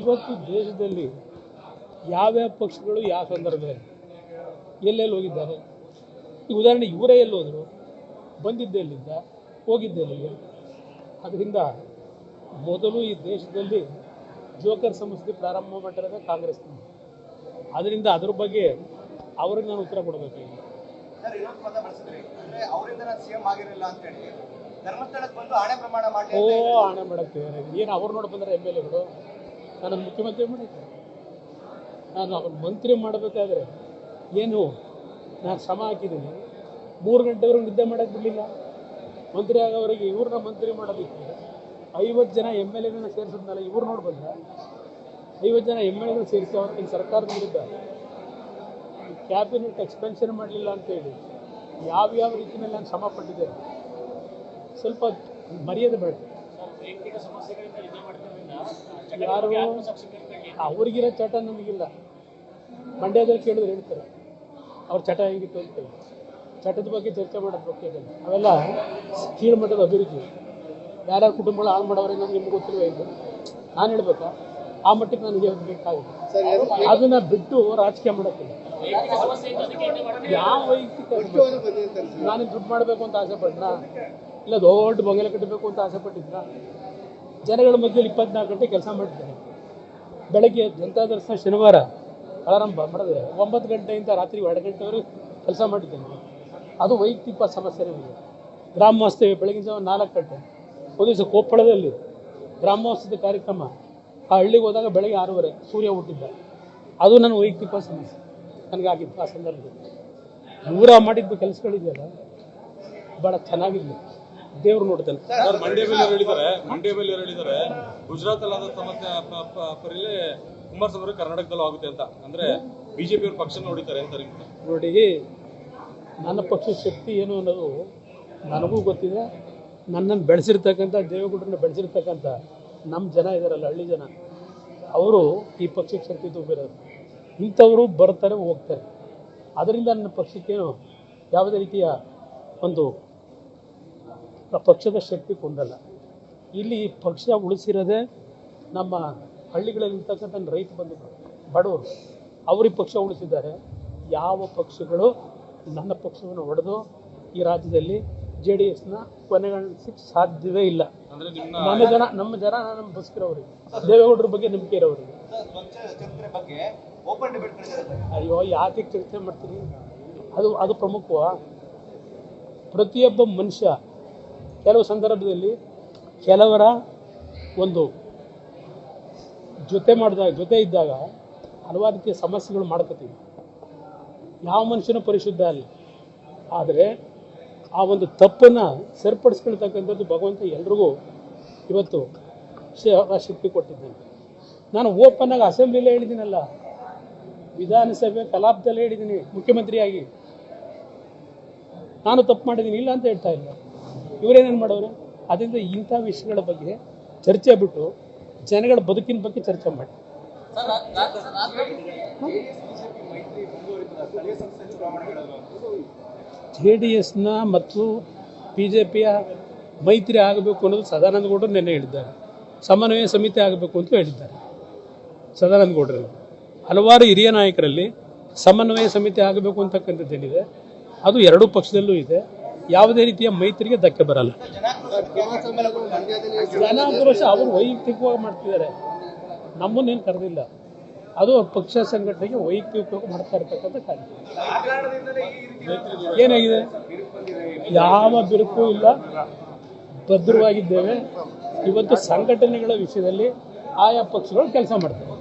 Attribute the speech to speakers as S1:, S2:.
S1: ಇವತ್ತು ದೇಶದಲ್ಲಿ ಯಾವ್ಯಾವ ಪಕ್ಷಗಳು ಯಾವ ಸಂದರ್ಭದಲ್ಲಿ ಎಲ್ಲೆಲ್ಲಿ ಹೋಗಿದ್ದಾರೆ? ಈ ಉದಾಹರಣೆ ಇವರೇ ಎಲ್ಲಿ ಹೋದರು? ಬಂದಿದ್ದೆಲ್ಲಿದ್ದ ಎಲ್ಲಿಂದ? ಹೋಗಿದ್ದೆ ಎಲ್ಲಿಗೆ? ಅದರಿಂದ ಮೊದಲು ಈ ದೇಶದಲ್ಲಿ ಜೋಕರ್ ಸಂಸ್ಥೆ ಪ್ರಾರಂಭ ಮಾಡಿರೋದೇ ಕಾಂಗ್ರೆಸ್ ಅದರಿಂದ ಅದ್ರ ಬಗ್ಗೆ ಅವ್ರಿಗೆ ನಾನು ಉತ್ತರ
S2: ಕೊಡಬೇಕು
S1: ಓ ಹಣ ಮಾಡಕ್ಕೆ ಏನು ಅವ್ರು ನೋಡಿ ಬಂದ್ರೆ ಎಂ ಎಲ್ ಎಗಳು? ನಾನು ಮುಖ್ಯಮಂತ್ರಿ ಮಾಡಿದ್ದೆ. ನಾನು ಅವ್ರ ಮಂತ್ರಿ ಮಾಡಬೇಕಾದ್ರೆ ಏನು? ನಾನು ಶ್ರಮ ಹಾಕಿದ್ದೀನಿ. ಮೂರು ಗಂಟೆವರೆಗೂ ನಿದ್ದೆ ಮಾಡೋಕ್ಕೆ ಬಿಡಲಿಲ್ಲ. ಮಂತ್ರಿ ಆಗೋವರೆಗೆ ಇವ್ರನ್ನ ಮಂತ್ರಿ ಮಾಡೋದಿತ್ತು ಐವತ್ತು ಜನ ಎಂ ಎಲ್ ಎಗಳನ್ನ ಸೇರಿಸಿದ್ನಲ್ಲ, ಇವ್ರು ನೋಡಿ ಬಂದ ಐವತ್ತು ಜನ ಎಂ ಎಲ್ ಎಗಳು ಸೇರಿಸಿ ಅವ್ರಿಗೆ ಸರ್ಕಾರದ ವಿರುದ್ಧ ಕ್ಯಾಬಿನೆಟ್ ಎಕ್ಸ್ಪೆನ್ಷನ್ ಮಾಡಲಿಲ್ಲ ಅಂತೇಳಿ ಯಾವ್ಯಾವ ರೀತಿಯಲ್ಲಿ ನಾನು ಶ್ರಮ ಪಟ್ಟಿದ್ದೇನೆ? ಸ್ವಲ್ಪ ಮರ್ಯಾದೆ ಬೇಡ. ಯಾರು ಅವ್ರಿಗಿರೋ ಚಟ ನಮಗಿಲ್ಲ. ಮಂಡ್ಯದಲ್ಲಿ ಕೇಳಿದ್ರೆ ಹೇಳ್ತಾರೆ. ಅವ್ರ ಚಟ ಹೆಂಗಿತ್ತು ಅಂತ ಚಟದ ಬಗ್ಗೆ ಚರ್ಚೆ ಮಾಡೋದು ಬಗ್ಗೆ ಅವೆಲ್ಲ ಕೀಳ್ಮಟ್ಟದ ಅಭಿವೃದ್ಧಿ. ಯಾರ್ಯಾರ ಕುಟುಂಬಗಳು ಹಾಳು ಮಾಡೋರೆ ನಮ್ಗೆ ನಿಮ್ಗೆ ಗೊತ್ತಿಲ್ವ ಇದು? ನಾನು ಹೇಳ್ಬೇಕಾ? ಆ ಮಟ್ಟಕ್ಕೆ ನನಗೆ ಬೇಕಾಗುತ್ತೆ ಅದನ್ನ ಬಿಟ್ಟು ರಾಜಕೀಯ ಮಾಡೋಕ್ಕಿಲ್ಲ ಯಾವ ವೈಯಕ್ತಿಕ ನಾನು ದುಡ್ಡು ಮಾಡಬೇಕು ಅಂತ ಆಸೆ ಪಡ್ನ? ಇಲ್ಲ, ದೊಡ್ಡ ಬಂಗಲೆ ಕಟ್ಟಬೇಕು ಅಂತ ಆಸೆ ಪಟ್ಟಿದ್ರ ಜನಗಳ ಮಧ್ಯೆ ಇಪ್ಪತ್ನಾಲ್ಕು ಗಂಟೆ ಕೆಲಸ ಮಾಡ್ತಾರೆ ಬೆಳಗ್ಗೆ ಜನತಾ ದರ್ಶನ ಶನಿವಾರ ಪ್ರಾರಂಭ ಮಾಡಿದ್ರೆ ಒಂಬತ್ತು ಗಂಟೆಯಿಂದ ರಾತ್ರಿ ಎರಡು ಗಂಟೆವರೆಗೂ ಕೆಲಸ ಮಾಡಿದ್ದೇನೆ ಅದು ವೈಯಕ್ತಿಕ ಸಮಸ್ಯೆ ನಮಗೆ ಗ್ರಾಮೋತ್ಸವ ಬೆಳಗಿನ ಜಾವ ನಾಲ್ಕು ಗಂಟೆ. ಒಂದು ದಿವಸ ಕೊಪ್ಪಳದಲ್ಲಿ ಗ್ರಾಮೋತ್ಸವದ ಕಾರ್ಯಕ್ರಮ. ಆ ಹಳ್ಳಿಗೆ ಹೋದಾಗ ಬೆಳಗ್ಗೆ ಆರೂವರೆ ಸೂರ್ಯ ಹುಟ್ಟಿದ್ದ. ಅದು ನನ್ನ ವೈಯಕ್ತಿಕ ಸಮಸ್ಯೆ. ನನಗಾಗಿತ್ತು ಆ ಸಂದರ್ಭದಲ್ಲಿ. ದೂರ ಮಾಡಿದ್ದು ಕೆಲಸಗಳಿದೆಯಲ್ಲ? ಭಾಳ ಚೆನ್ನಾಗಿದ್ಲು ದೇವ್ರು ನೋಡ್ತಾನೆ.
S3: ಸರ್ ಮಂಡ್ಯ ಮೇಲೆ ಹೇಳಿದ್ದಾರೆ. ಮಂಡ್ಯ ಮೇಲೆ ಹೇಳಿದ್ದಾರೆ. ಗುಜರಾತ್ ಅಲ್ಲಾದ ಸಮಸ್ಯೆ ಪರಿಲೇ ಕುಮಾರಸ್ವಾಮಿ ಅವರು ಕರ್ನಾಟಕದಲ್ಲೂ ಆಗುತ್ತೆ ಅಂತ. ಅಂದ್ರೆ ಬಿಜೆಪಿ ಅವ್ರ ಪಕ್ಷ ನೋಡಿದ್ದಾರೆ ಅಂತ
S1: ನೋಡಿ ನನ್ನ ಪಕ್ಷದ ಶಕ್ತಿ ಏನು ಅನ್ನೋದು ನನಗೂ ಗೊತ್ತಿದೆ. ನನ್ನನ್ನು ಬೆಳೆಸಿರ್ತಕ್ಕಂಥ ದೇವೇಗೌಡರನ್ನ ಬೆಳೆಸಿರ್ತಕ್ಕಂಥ ನಮ್ಮ ಜನ ಇದ್ದಾರಲ್ಲ ಹಳ್ಳಿ ಜನ. ಅವರು ಈ ಪಕ್ಷಕ್ಕೆ ಶಕ್ತಿ ತುಂಬಿರೋದು ಇಂಥವರು ಬರ್ತಾರೆ ಹೋಗ್ತಾರೆ. ಅದರಿಂದ ನನ್ನ ಪಕ್ಷಕ್ಕೇನು ಯಾವುದೇ ರೀತಿಯ ಒಂದು ಪಕ್ಷದ ಶಕ್ತಿ ಕೊಂದಲ್ಲ. ಇಲ್ಲಿ ಪಕ್ಷ ಉಳಿಸಿರೋದೇ ನಮ್ಮ ಹಳ್ಳಿಗಳಲ್ಲಿ ಇರ್ತಕ್ಕಂಥ ರೈತ ಬಂಧುಗಳು ಬಡವರು ಅವ್ರಿಗೆ ಪಕ್ಷ ಉಳಿಸಿದ್ದಾರೆ. ಯಾವ ಪಕ್ಷಗಳು ನನ್ನ ಪಕ್ಷವನ್ನು ಹೊಡೆದು ಈ ರಾಜ್ಯದಲ್ಲಿ ಜೆ ಡಿ ಎಸ್ನ ಕೊನೆಗಾಣಿಸಕ್ಕೆ ಸಾಧ್ಯವೇ ಇಲ್ಲ. ನಮ್ಮ ಜನ ನಮ್ಮ ಜನ ನಮ್ಮ ಬಸ್ಕಿರೋರಿಗೆ ದೇವೇಗೌಡರ ಬಗ್ಗೆ ನಂಬಿಕೆ ಇರೋರಿಗೆ ಅಯ್ಯೋ ಯಾತಿಗೆ ಚರ್ಚೆ ಮಾಡ್ತೀನಿ ಅದು ಅದು ಪ್ರಮುಖವಾ ಪ್ರತಿಯೊಬ್ಬ ಮನುಷ್ಯ ಕೆಲವು ಸಂದರ್ಭದಲ್ಲಿ ಕೆಲವರ ಒಂದು ಜೊತೆ ಮಾಡಿದಾಗ ಜೊತೆ ಇದ್ದಾಗ ಹಲವಾರು ರೀತಿಯ ಸಮಸ್ಯೆಗಳು ಮಾಡ್ಕೋತೀವಿ. ಯಾವ ಮನುಷ್ಯನೂ ಪರಿಶುದ್ಧ ಅಲ್ಲ. ಆದರೆ ಆ ಒಂದು ತಪ್ಪನ್ನು ಸರಿಪಡಿಸ್ಕೊಳ್ತಕ್ಕಂಥದ್ದು ಭಗವಂತ ಎಲ್ರಿಗೂ ಇವತ್ತು ಶಕ್ತಿ ಕೊಟ್ಟಿದ್ದೇನೆ. ನಾನು ಓಪನ್ ಆಗಿ ಅಸೆಂಬ್ಲಿಲೇ ಹೇಳಿದ್ದೀನಲ್ಲ, ವಿಧಾನಸಭೆ ಕಲಾಪದಲ್ಲೇ ಹೇಳಿದ್ದೀನಿ, ಮುಖ್ಯಮಂತ್ರಿಯಾಗಿ. ನಾನು ತಪ್ಪು ಮಾಡಿದ್ದೀನಿ, ಇಲ್ಲ ಅಂತ ಹೇಳ್ತಾ ಇಲ್ಲ. ಇವರೇನೇನು ಮಾಡೋರು? ಅದರಿಂದ ಇಂಥ ವಿಷಯಗಳ ಬಗ್ಗೆ ಚರ್ಚೆ ಬಿಟ್ಟು ಜನಗಳ ಬದುಕಿನ ಬಗ್ಗೆ ಚರ್ಚೆ ಮಾಡಿ. ಜೆ ಡಿ ಎಸ್ನ ಮತ್ತು ಬಿ ಜೆ ಪಿಯ ಮೈತ್ರಿ ಆಗಬೇಕು ಅನ್ನೋದು ಸದಾನಂದ ಗೌಡರು ನೆನ್ನೆ ಹೇಳಿದ್ದಾರೆ. ಸಮನ್ವಯ ಸಮಿತಿ ಆಗಬೇಕು ಅಂತ ಹೇಳಿದ್ದಾರೆ ಸದಾನಂದ ಗೌಡರಲ್ಲಿ ಹಲವಾರು ಹಿರಿಯ ನಾಯಕರಲ್ಲಿ ಸಮನ್ವಯ ಸಮಿತಿ ಆಗಬೇಕು ಅಂತಕ್ಕಂಥದ್ದೇನಿದೆ? ಅದು ಎರಡೂ ಪಕ್ಷದಲ್ಲೂ ಇದೆ. ಯಾವುದೇ ರೀತಿಯ ಮೈತ್ರಿಗೆ ಧಕ್ಕೆ ಬರಲ್ಲ. ಜನಾಕ್ರೋಶ ಅವರು ವೈಯಕ್ತಿಕವಾಗಿ ಮಾಡ್ತಿದ್ದಾರೆ. ನಮ್ಮನ್ನೇನು ಕರೆದಿಲ್ಲ. ಅದು ಪಕ್ಷ ಸಂಘಟನೆಗೆ ವೈಯಕ್ತಿಕವಾಗಿ ಮಾಡ್ತಾ ಇರ್ತಕ್ಕಂಥ ಕಾರ್ಯ. ಏನಾಗಿದೆ? ಯಾವ ಬಿರುಕು ಇಲ್ಲ. ಭದ್ರವಾಗಿದ್ದೇವೆ. ಇವತ್ತು ಸಂಘಟನೆಗಳ ವಿಷಯದಲ್ಲಿ ಆಯಾ ಪಕ್ಷಗಳು ಕೆಲಸ ಮಾಡ್ತವೆ.